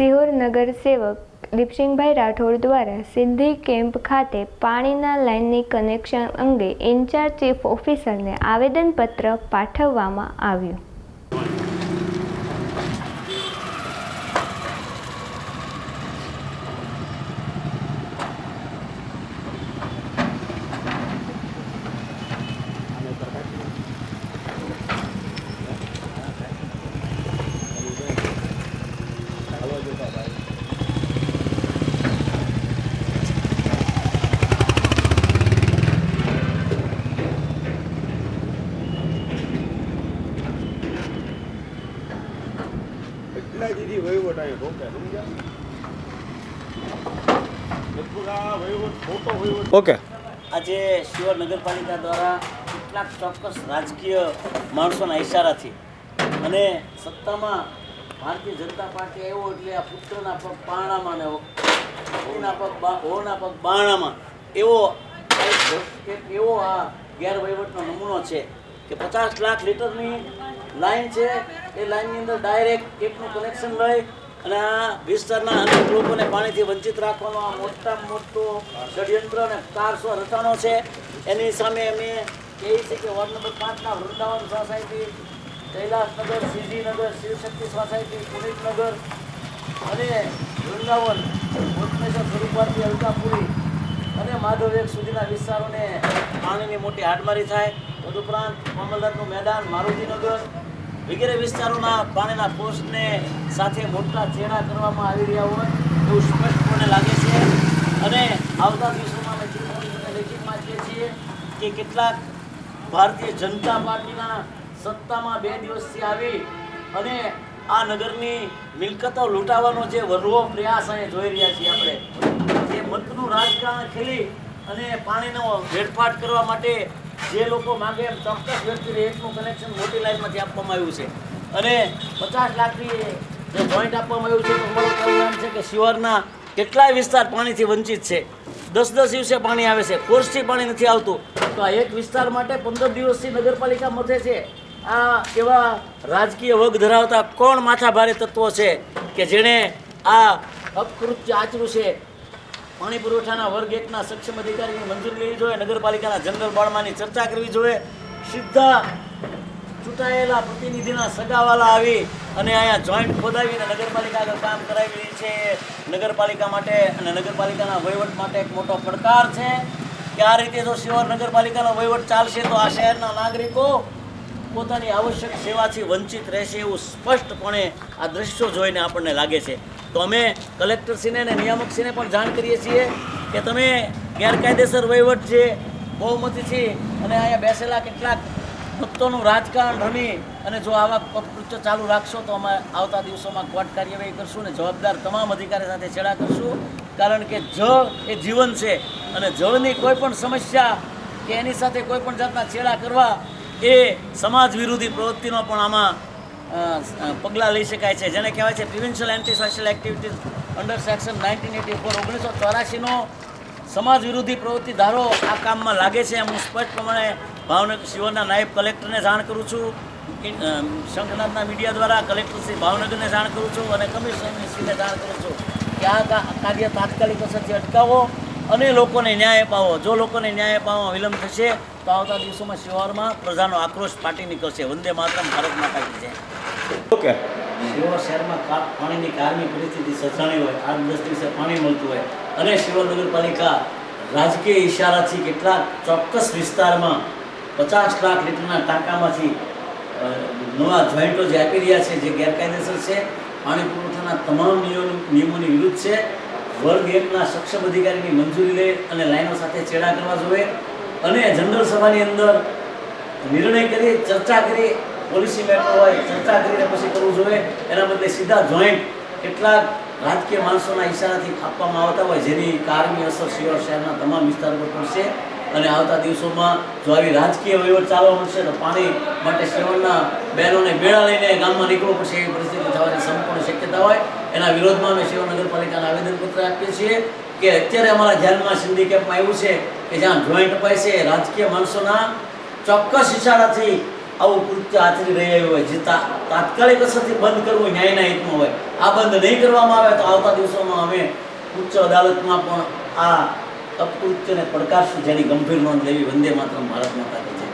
સિહોર નગર સેવક દીપસિંહભાઈ રાઠોડ દ્વારા સિદ્ધિ કેમ્પ ખાતે પાણીના લાઇનની કનેક્શન અંગે ઇન્ચાર્જ ચીફ ઓફિસરને આવેદનપત્ર પાઠવવામાં આવ્યું. દીદી વહીવટ અહીં રોકે ઓકે. આજે શિવર નગરપાલિકા દ્વારા કેટલાક ચોક્કસ રાજકીય માણસોના ઇશારાથી અને સત્તામાં ભારતીય જનતા પાર્ટી આવ્યો એટલે આ પુત્રના પગ પાણામાં ને ઓના પગ ઓના પગ બાણામાં એવો એક એવો આ ગેરવહીવટનો નમૂનો છે કે પચાસ લાખ લીટરની લાઈન છે એ લાઈનની અંદર ડાયરેક્ટ એકનું કનેક્શન લઈ અને આ વિસ્તારના અનેક લોકોને પાણીથી વંચિત રાખવાનો આ મોટામાં મોટો ષડયંત્ર અને કારસો રચાણો છે. એની સામે અમે કહીએ છીએ કે વોર્ડ નંબર પાંચના વૃંદાવન સોસાયટી કૈલાસનગર સીજીનગર શિવશક્તિ સોસાયટી પુનિતનગર અને વૃંદાવન ભૂતમેશ્વર સ્વરૂપાર્થી અલકાપુરી અને માધવેક સુધીના વિસ્તારોને પાણીની મોટી હાડમારી થાય. તદુપરાંત કોમલદરનું મેદાન, મારુતિનગર વગેરે વિસ્તારોના પાણીના પોસ્ટને સાથે મોટા ચેડા કરવામાં આવી રહ્યા હોય એવું સ્પષ્ટપણે લાગે છે. અને આવતા દિવસોમાં અમે ચીફ લેખિત આપીએ છીએ કે કેટલાક ભારતીય જનતા પાર્ટીના સત્તામાં બે દિવસથી આવી અને આ નગરની મિલકતો લૂંટાવાનો જે વરવો પ્રયાસ અહીંયા જોઈ રહ્યા છીએ આપણે. જે મતનું રાજકારણ ખેલી અને પાણીનો વેડફાટ કરવા માટે જે લોકો માંગે એમ ચોક્કસ વ્યક્તિને એકનું કનેક્શન મોટી લાઈનમાંથી આપવામાં આવ્યું છે. અને પચાસ લાખની જે જોઈન્ટ આપવામાં આવ્યું છે, તો અમારું કહેવું છે કે શિવારના કેટલાય વિસ્તાર પાણીથી વંચિત છે. દસ દસ દિવસે પાણી આવે છે. કોર્સથી પાણી નથી આવતું. તો આ એક વિસ્તાર માટે પંદર દિવસથી નગરપાલિકા મથે છે. આ એવા રાજકીય વગ ધરાવતા કોણ માથાભારે તત્વો છે કે જેણે આ અપકૃત્ય આચર્યું છે? પાણી પુરવઠાના વર્ગ એકના સક્ષમ અધિકારીની મંજૂરી લેવી જોઈએ. નગરપાલિકાના જનરલ બોર્ડમાંની ચર્ચા કરવી જોઈએ. સીધા ચૂંટાયેલા પ્રતિનિધિના સગાવાલા આવી અને અહીંયા જોઈન્ટ ખોદાવીને નગરપાલિકા આગળ કામ કરાવી રહી છે. નગરપાલિકા માટે અને નગરપાલિકાના વહીવટ માટે એક મોટો પડકાર છે કે આ રીતે જો શિવર નગરપાલિકાનો વહીવટ ચાલશે તો આ શહેરના નાગરિકો પોતાની આવશ્યક સેવાથી વંચિત રહેશે એવું સ્પષ્ટપણે આ દ્રશ્યો જોઈને આપણને લાગે છે. તો અમે કલેક્ટરશ્રીને અને નિયામકશ્રીને પણ જાણ કરીએ છીએ કે તમે ગેરકાયદેસર વહીવટ છે બહુમતી છે અને અહીંયા બેસેલા કેટલાક ભક્તોનું રાજકારણ રમી અને જો આવા કૃત્ય ચાલુ રાખશો તો અમે આવતા દિવસોમાં કોર્ટ કાર્યવાહી કરશું અને જવાબદાર તમામ અધિકારી સાથે છેડા કરશું. કારણ કે જળ એ જીવન છે અને જળની કોઈ પણ સમસ્યા કે એની સાથે કોઈ પણ જાતના છેડા કરવા એ સમાજ વિરોધી પ્રવૃત્તિનો પણ આમાં પગલાં લઈ શકાય છે. જેને કહેવાય છે prevention anti social activities under section nineteen eighty four ઓગણીસો ચોરાસીનો સમાજ વિરોધી પ્રવૃત્તિ ધારો આ કામમાં લાગે છે. એમ હું સ્પષ્ટ પ્રમાણે ભાવનગર શિવરના નાયબ કલેક્ટરને જાણ કરું છું. શંખનાથના મીડિયા દ્વારા કલેક્ટર શ્રી ભાવનગરને જાણ કરું છું અને કમિશનરશ્રીને જાણ કરું છું કે આ કાર્ય તાત્કાલિક અસરથી અટકાવો અને લોકોને ન્યાય અપાવો. જો લોકોને ન્યાય અપાવવામાં વિલંબ થશે તો આવતા દિવસોમાં શિવારમાં પ્રજાનો આક્રોશ ફાટી નીકળશે. વંદે માતરમ ભારત માતા કી જય. ઓકે. શિવર શહેરમાં પાણીની કારની પરિસ્થિતિ સર્જાણી હોય આ દ્રષ્ટિ પાણી મળતું હોય. અને શિવર નગરપાલિકા રાજકીય ઈશારાથી કેટલાક ચોક્કસ વિસ્તારમાં પચાસ લાખ લીટરના ટાંકામાંથી નવા જોઈન્ટો જે આપી રહ્યા છે જે ગેરકાયદેસર છે પાણી પુરવઠાના તમામ નિયમ નિયમોની વિરુદ્ધ છે. વર્ગ એકના સક્ષમ અધિકારીની મંજૂરી લે અને લાઈનો સાથે ચેડા કરવા જોઈએ. અને જનરલ સભાની અંદર નિર્ણય કરી, ચર્ચા કરી, પોલિસી મેટર હોય, ચર્ચા કરીને પછી કરવું જોઈએ. એના બદલે સીધા જોઈન્ટ કેટલાક રાજકીય માણસોના ઈશારાથી આપવામાં આવતા હોય, જેની કારની અસર શિવર શહેરના તમામ વિસ્તાર પર પડશે. અને આવતા દિવસોમાં જો આવી રાજકીય વહીવટ ચાલવા મળશે તો પાણી માટે શ્રવણના બહેનોને બેડા લઈને ગામમાં નીકળવું પડશે એવી પરિસ્થિતિ થવાની સંપૂર્ણ શક્યતા હોય. એના વિરોધમાં અમે શિવ નગરપાલિકાને આવેદનપત્ર આપીએ છીએ કે અત્યારે અમારા ધ્યાનમાં સિંધી કેમ્પમાં આવ્યું છે કે જ્યાં જોઈન્ટ છે, રાજકીય માણસોના ચોક્કસ ઇશારાથી આવું કૃત્ય આચરી રહ્યા હોય, જે તાત્કાલિક અસરથી બંધ કરવું ન્યાયના હિતમાં હોય. આ બંધ નહીં કરવામાં આવે તો આવતા દિવસોમાં અમે ઉચ્ચ અદાલતમાં પણ આ અપકૃત્યને પડકારશું જેની ગંભીર નોંધ લેવી વંદે માત્ર ભારત માતા છે